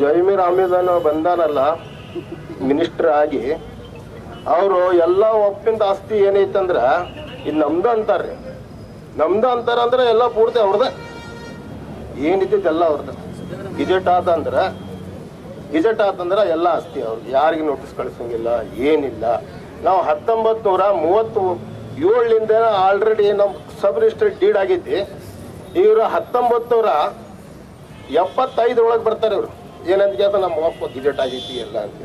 ಜೈಮೀರ್ Ahmed ಬಂದಾರಲ್ಲ ಬಂದಾನಲ್ಲ minister ಆಗಿ, ಅವರು ಎಲ್ಲ ಒಪ್ಪಿಂದ ಆಸ್ತಿ ಏನೈತಂದ್ರ ಇದು ನಮ್ದು ಅಂತಾರ್ರಿ ನಮ್ದು ಅಂತಾರ ಅಂದ್ರೆ ಎಲ್ಲ ಪೂರ್ತಿ ಅವ್ರದ. ಏನಿದ್ದೈತೆ ಎಲ್ಲ ಅವ್ರದ್ದು ಗಿಜೆಟ್ ಆತ ಅಂದ್ರ, ಗಿಜೆಟ್ ಆತಂದ್ರ ಎಲ್ಲ ಆಸ್ತಿ ಅವ್ರದ್ದು ಯಾರಿಗೆ ನೋಟಿಸ್ ಕಳಿಸಂಗಿಲ್ಲ, ಏನಿಲ್ಲ. ನಾವು ಹತ್ತೊಂಬತ್ತು ನೂರ ಮೂವತ್ತು ಏಳಿಂದ ಆಲ್ರೆಡಿ ನಮ್ಮ ಸಬ್ ರಿಜಿಸ್ಟರ್ ಡೀಡ್ ಆಗೈತಿ ಇವರು ಹತ್ತೊಂಬತ್ತು ನೂರ ಎಪ್ಪತ್ತೈದರೊಳಗೆ ಬರ್ತಾರೆ ಇವರು. ಏನಂತ ಕೇಳ್ತಾ ನಮ್ಮ ಒಪ್ಪ ಗಿಜೆಟ್ ಆಗೈತಿ ಎಲ್ಲ ಅಂತ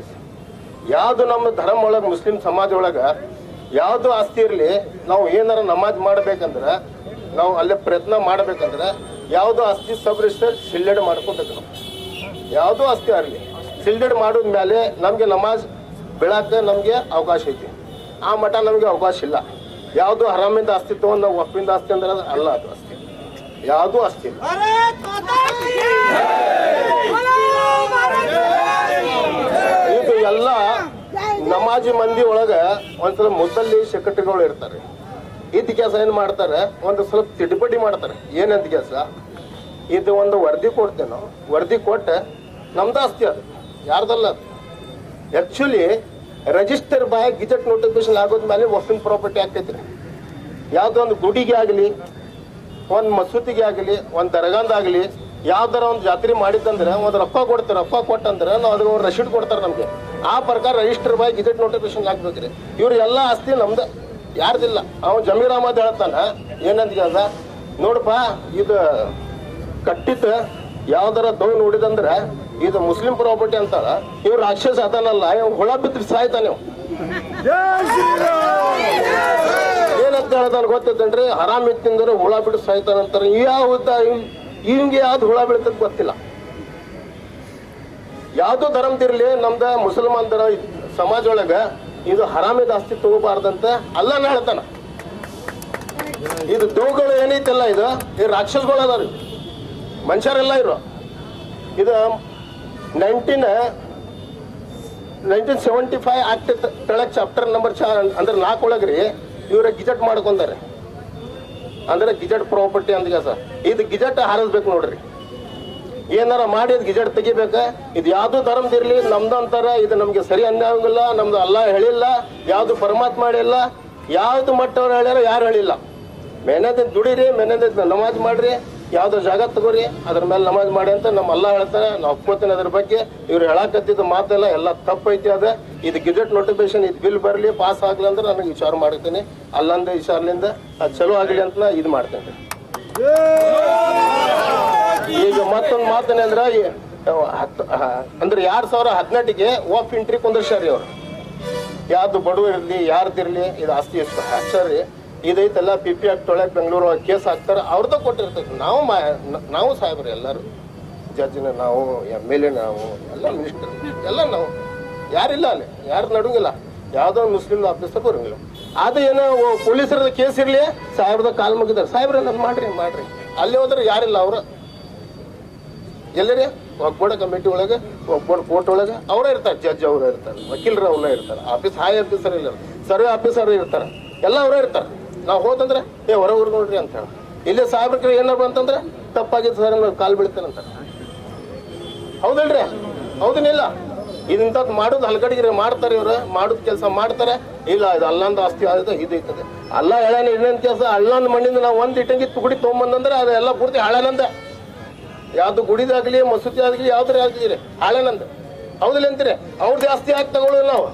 ಯಾವುದು ನಮ್ಮ ಧರ್ಮ ಒಳಗೆ, ಮುಸ್ಲಿಂ ಸಮಾಜ ಒಳಗೆ ಯಾವುದು ಆಸ್ತಿ ಇರಲಿ, ನಾವು ಏನಾರ ನಮಾಜ್ ಮಾಡ್ಬೇಕಂದ್ರೆ, ನಾವು ಅಲ್ಲೇ ಪ್ರಯತ್ನ ಮಾಡ್ಬೇಕಂದ್ರೆ ಯಾವುದು ಆಸ್ತಿ ಸಬ್ ರಿಜಿಸ್ಟರ್ ಸಿಲ್ಡೆಡ್ ಮಾಡ್ಕೋಬೇಕು ನಾವು. ಯಾವುದು ಆಸ್ತಿ ಆಗಲಿ ಸಿಲ್ಡೆಡ್ ಮಾಡಿದ ಮೇಲೆ ನಮಗೆ ನಮಾಜ್ ಬೆಳಕ್ಕೆ ನಮಗೆ ಅವಕಾಶ ಐತಿ. ಆ ಮಠ ನಮಗೆ ಅವಕಾಶ ಇಲ್ಲ. ಯಾವುದು ಹರಾಮಿಂದ ಆಸ್ತಿ ತೊಗೊಂಡು ನಾವು ಒಪ್ಪಿಂದ ಆಸ್ತಿ ಅಂದ್ರೆ ಅದು ಅಲ್ಲ ಅದು ಆಸ್ತಿ. ಯಾವುದೂ ಆಸ್ತಿ ಇಲ್ಲ. ಇದು ಎಲ್ಲ ನಮಾಜಿ ಮಂದಿ ಒಳಗ ಒಂದ್ಸಲ ಮುಸಲ್ಲಿ ಸೆಕ್ರೆಟರಿಗಳು ಇರ್ತಾರೆ. ಇದ್ ಕೆಲಸ ಏನ್ ಮಾಡ್ತಾರೆ? ಒಂದು ಸ್ವಲ್ಪ ತಿಡ್ಪಡಿ ಮಾಡ್ತಾರೆ. ಏನಂತ ಕೆಲಸ ಇದು ಒಂದು ವರದಿ ಕೊಡ್ತೇವೆ ನಾವು. ವರದಿ ಕೊಟ್ಟ ನಮ್ದು ಆಸ್ತಿ ಅದು. ಯಾರ್ದಲ್ಲ ಅದು? Actually register by gazette notification ಆಗೋದ್ಮೇಲೆ ವಸ್ತಿನ ಪ್ರಾಪರ್ಟಿ ಆಗ್ತೈತಿ ಯಾವುದೋ ಒಂದು ಗುಡಿಗೆ ಆಗಲಿ, ಒಂದು ಮಸೂತಿಗೆ ಆಗಲಿ, ಒಂದು ದರ್ಗಾಂದಾಗಲಿ ಯಾವ್ದಾರ ಒಂದು ಜಾತ್ರೆ ಮಾಡಿದ್ದಂದ್ರೆ, ಒಂದು ರೊಕ್ಕ ಕೊಡ್ತಾರೆ ರೊಕ್ಕ ಕೊಟ್ಟಂದ್ರೆ ನಾವು ಅದಕ್ಕೆ ಒಂದು ರಶೀಟ್ ಕೊಡ್ತಾರೆ ನಮಗೆ. ಆ ಪ್ರಕಾರ ರಿಜಿಸ್ಟರ್ ಬಾಯ್ ಗಿಜೆಟ್ ನೋಟಿಫಿಕೇಶನ್ ಹಾಕ್ಬೇಕ್ರಿ. ಇವ್ರ ಎಲ್ಲ ಆಸ್ತಿ ನಮ್ದು, ಯಾರ್ದಿಲ್ಲ. ಅವ್ನು ಜಮೀರ್ ಅಹಮದ್ ಹೇಳ್ತಾನ ಏನಂತ ಕೇಳ್ದ? ನೋಡಪ್ಪ ಇದು ಕಟ್ಟಿತ ಯಾವ್ದಾರ ದೌ ನೋಡಿದಂದ್ರೆ, ಇದು ಮುಸ್ಲಿಂ ಪ್ರಾಪರ್ಟಿ ಅಂತಾರ. ಇವ್ರು ರಾಕ್ಷಸ ಅದನ್ನಲ್ಲ ಇವ್ ಹುಳ ಬಿದ್ದು ಸಾಯ್ತಾನೆ. ಏನಂತ ಹೇಳ್ತಾನೆ ಗೊತ್ತೈತನ್ರಿ ಆರಾಮ್ ಇತ್ತಿಂದ್ರೆ ಹುಳ ಬಿಟ್ಟು ಸಾಯ್ತಾನಂತಾರೆ. ಯಾವ ಇವಂಗೆ ಯಾವ್ದು ಹುಳ ಬೀಳ್ತದ ಗೊತ್ತಿಲ್ಲ. ಯಾವ್ದು ಧರ್ಮದಿರ್ಲಿ ನಮ್ದ ಮುಸಲ್ಮಾನ್ದರ ಸಮಾಜ ಒಳಗ ಇದು ಹರಾಮಿ ಆಸ್ತಿ ತಗೋಬಾರ್ದಂತ ಅಲ್ಲನ ಹೇಳ್ತಾನ. ಇದು ದೋಗಳು ಏನೈತಲ್ಲ ಇದು? ಈ ರಾಕ್ಷಸಗಳು ಅದಾರ ಮನುಷ್ಯರೆಲ್ಲ ಇರು ಇದು nineteen nineteen seventy five act ತೆಳಗ್ ಚಾಪ್ಟರ್ ನಂಬರ್ ಚಾ ಅಂದ್ರೆ ನಾಲ್ಕು ಒಳಗ್ರಿ, ಇವ್ರ ಗಿಜೆಟ್ ಮಾಡ್ಕೊಂಡಾರೆ ಅಂದ್ರೆ ಗಿಜೆಟ್ ಪ್ರಾಪರ್ಟಿ ಅಂತ ಸರ್. ಇದು ಗಿಜೆಟ್ ಹಾರಿಸ್ಬೇಕು ನೋಡ್ರಿ. ಏನಾರ ಮಾಡಿ ಗಿಜೆಟ್ ತೆಗಿಬೇಕ? ಇದು ಯಾವ್ದು ಧರ್ಮದಿರ್ಲಿ ನಮ್ದು ಅಂತಾರ, ಇದು ನಮ್ಗೆ ಸರಿ ಅನ್ಯಾಯಂಗಿಲ್ಲ ನಮ್ದು ಅಲ್ಲ ಹೇಳಿಲ್ಲ, ಯಾವ್ದು ಪರಮಾತ್ಮ ಹೇಳಿಲ್ಲ, ಯಾವ್ದು ಮಟ್ಟವ್ರು ಹೇಳ್ಯಾರ ಯಾರು ಹೇಳಿಲ್ಲ. ಮೆಹನತ್ ದುಡಿರಿ, ಮೆಹನತ್ ನಮಾಜ್ ಮಾಡ್ರಿ. ಯಾವ್ದೋ ಜಾಗ ತಗೋರಿ ಅದ್ರ ಮೇಲೆ ನಮಾಜ್ ಮಾಡಿ ಅಂತ ನಮ್ಮ ಅಲ್ಲ ಹೇಳ್ತಾರೆ ನಾವು ಒಪ್ಕೋತೀನಿ ಅದ್ರ ಬಗ್ಗೆ. ಇವ್ರು ಹೇಳಕತ್ತಿದ್ದ ಮಾತೆಲ್ಲ ಎಲ್ಲ ತಪ್ಪೈತಿ ಅದ. ಇದು ಗಿಜೆಟ್ ನೋಟಿಫಿಕೇಶನ್ ಇದು ಬಿಲ್ ಬರಲಿ ಪಾಸ್ ಆಗ್ಲಿ ಅಂದ್ರೆ ನನಗೆ ವಿಚಾರ ಮಾಡ್ತೀನಿ. ಅಲ್ಲಂದ ವಿಚಾರಲಿಂದ ಅದು ಚಲೋ ಆಗಲಿ ಅಂತ ನಾ ಇದು ಮಾಡ್ತೇನೆ. ಈಗ ಮತ್ತೊಂದು ಮಾತೇನೆಂದ್ರೆ ಅಂದ್ರೆ ಎರಡ್ ಸಾವಿರ ಹದಿನೆಂಟಿಗೆ ಓಫ್ ಇಂಟ್ರಿ ಕುಂದ್ರಸ್ಯಾರಿ ಅವ್ರು ಯಾವ್ದು ಬಡವ ಇರಲಿ ಯಾರ್ದಿರ್ಲಿ ಇದು ಆಸ್ತಿ ಎಷ್ಟು ಇದೈತೆಲ್ಲ ಪಿ ಪಿ ಆಕ್ಟ್ ಒಳಗೆ ಬೆಂಗಳೂರು ಕೇಸ್ ಹಾಕ್ತಾರೆ ಅವ್ರದ್ದು ಕೊಟ್ಟಿರ್ತೈತೆ. ನಾವು ಮಾ ನಾವು ಸಾಹೇಬ್ರು ಎಲ್ಲರೂ. ಜಡ್ಜಿನ ನಾವು ಎಂ ಎಲ್ ಎ ನಾವು, ಎಲ್ಲ ಮಿನಿಸ್ಟರ್ ಎಲ್ಲ ನಾವು. ಯಾರಿಲ್ಲ ಅಲ್ಲಿ, ಯಾರು ನಡುಂಗಿಲ್ಲ ಯಾವುದೋ ಮುಸ್ಲಿಮ್ ಮುಸ್ಲಿಂ ಆಫೀಸರ್ ಬರಂಗಿಲ್ಲ ಅದು ಏನೋ ಪೊಲೀಸರದ ಕೇಸ್ ಇರಲಿ ಸಾಹೇಬ್ರದ ಕಾಲ್ ಮುಗಿದಾರೆ, ಸಾಹೇಬ್ರ ನಾನು ಮಾಡ್ರಿ ಮಾಡ್ರಿ. ಅಲ್ಲಿ ಹೋದ್ರೆ ಯಾರಿಲ್ಲ ಅವರು. ಎಲ್ಲರೇ? ಒಗ್ಬೋಡ ಕಮಿಟಿ ಒಳಗೆ, ಒಗ್ಬೋಡ ಕೋರ್ಟ್ ಒಳಗೆ, ಅವರೇ ಇರ್ತಾರೆ, ಜಡ್ಜ್ ಅವರು ಇರ್ತಾರೆ, ವಕೀಲರು ಅವರೇ ಇರ್ತಾರೆ, ಆಫೀಸ್ ಹಾಯ್ ಆಫೀಸರ್ ಇಲ್ಲ ಸರ್ವೆ ಆಫೀಸರ್ ಇರ್ತಾರೆ, ಎಲ್ಲ ಅವರೇ ಇರ್ತಾರೆ. ನಾವು ಹೋದಂದ್ರೆ, ಏ, ಹೊರ ಊರ್ ನೋಡ್ರಿ ಅಂತ ಹೇಳಿ. ಇಲ್ಲೇ ಸಾಹೇಬ್ರ ಏನಪ್ಪ ಅಂತಂದ್ರೆ ತಪ್ಪಾಗಿತ್ತು ಸರ್ ಕಾಲ್ ಬೀಳ್ತೇನಂತ ಹೌದಲ್ರಿ? ಹೌದನಿಲ್ಲ. ಇದಂತ ಮಾಡೋದು ಹಲ್ಗಡಿಗೆ ಮಾಡ್ತಾರೆ ಇವ್ರು, ಮಾಡೋದು ಕೆಲಸ ಮಾಡ್ತಾರೆ. ಇಲ್ಲ, ಇದು ಅಲ್ಲಂದ ಆಸ್ತಿ ಆದ ಇದು ಇರ್ತದೆ ಅಲ್ಲ ಹೇಳಾನ ಇನ್ನೊಂದು ಕೆಲಸ, ಅಲ್ಲಂದ ಮಣ್ಣಿಂದ ನಾವು ಒಂದ್ ಇಟ್ಟಂಗಿ ತುಗುಡಿ ತೊಗೊಂಬಂದಂದ್ರೆ ಅದೆಲ್ಲ ಪೂರ್ತಿ ಹಾಳನಂದ. ಯಾವ್ದು ಗುಡಿದಾಗ್ಲಿ, ಮಸೂತಿ ಆಗ್ಲಿ ಯಾವ್ದು ಆಗಿದ್ರೆ ಹಾಳೇನಂದ. ಹೌದಿಲ್ಲ ಅಂತೀರಿ? ಅವ್ರದ್ದು ಜಾಸ್ತಿ ಆಗಿ ತಗೊಳ್ಳೋದು ನಾವು.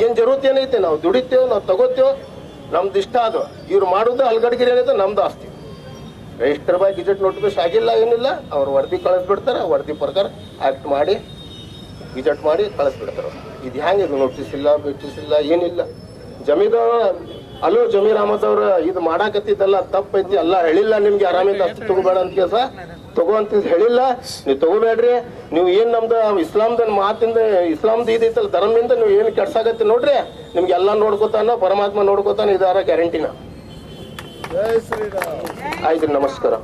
ಏನು ಜರೂರತ್ ಏನೈತೆ? ನಾವು ದುಡಿತೇವೆ, ನಾವು ತಗೋತೇವೆ. ನಮ್ದು ಇಷ್ಟ ಅದು. ಇವ್ರು ಮಾಡೋದು ಅಲ್ಗಡ್ಗಿರಿ ಹೇಳಿದ್ರೆ ನಮ್ದು ಆಸ್ತಿ. ರಿಜಿಸ್ಟರ್ ಬಾಯ್ ಗಿಜೆಟ್ ನೋಟಿಫಿಕೇಶನ್ ಆಗಿಲ್ಲ, ಏನಿಲ್ಲ, ಅವ್ರು ವರದಿ ಕಳಿಸ್ಬಿಡ್ತಾರೆ, ವರದಿ ಪ್ರಕಾರ ಆಕ್ಟ್ ಮಾಡಿ ಗಿಜೆಟ್ ಮಾಡಿ ಕಳಿಸ್ಬಿಡ್ತಾರೆ. ಇದು ಹೆಂಗೆ ಇದು ನೋಟಿಸ್ ಇಲ್ಲ ನೋಟಿಸ್ ಇಲ್ಲ, ಏನಿಲ್ಲ. ಜಮೀದಾರ ಅಲ್ಲೂ ಜಮೀರ್ ಅಹಮದ್ ಅವ್ರ ಇದು ಮಾಡಾಕತ್ತಿದ್ದಲ್ಲ ತಪ್ಪೈತಿ, ಅಲ್ಲ ಹೇಳಿಲ್ಲ ನಿಮ್ಗೆ, ಆರಾಮಿಂದ ಅಷ್ಟು ತಗೋಬೇಡ ಅಂತ ಕೆಲಸ ತಗೋಂತ ಹೇಳಿಲ್ಲ. ನೀವು ತಗೋಬೇಡ್ರಿ. ನೀವು ಏನ್ ನಮ್ದು ಇಸ್ಲಾಂದ ಮಾತಿಂದ ಇಸ್ಲಾಂದ ಇದೈತಲ್ಲ ಧರ್ಮದಿಂದ ನೀವು ಏನು ಕೆಡ್ಸಾಗತ್ತೆ ನೋಡ್ರಿ. ನಿಮ್ಗೆ ಎಲ್ಲ ನೋಡ್ಕೋತಾನ ಪರಮಾತ್ಮ ನೋಡ್ಕೋತಾನ ಇದಾರ ಗ್ಯಾರಂಟಿನ ಆಯ್ತು ನಮಸ್ಕಾರ.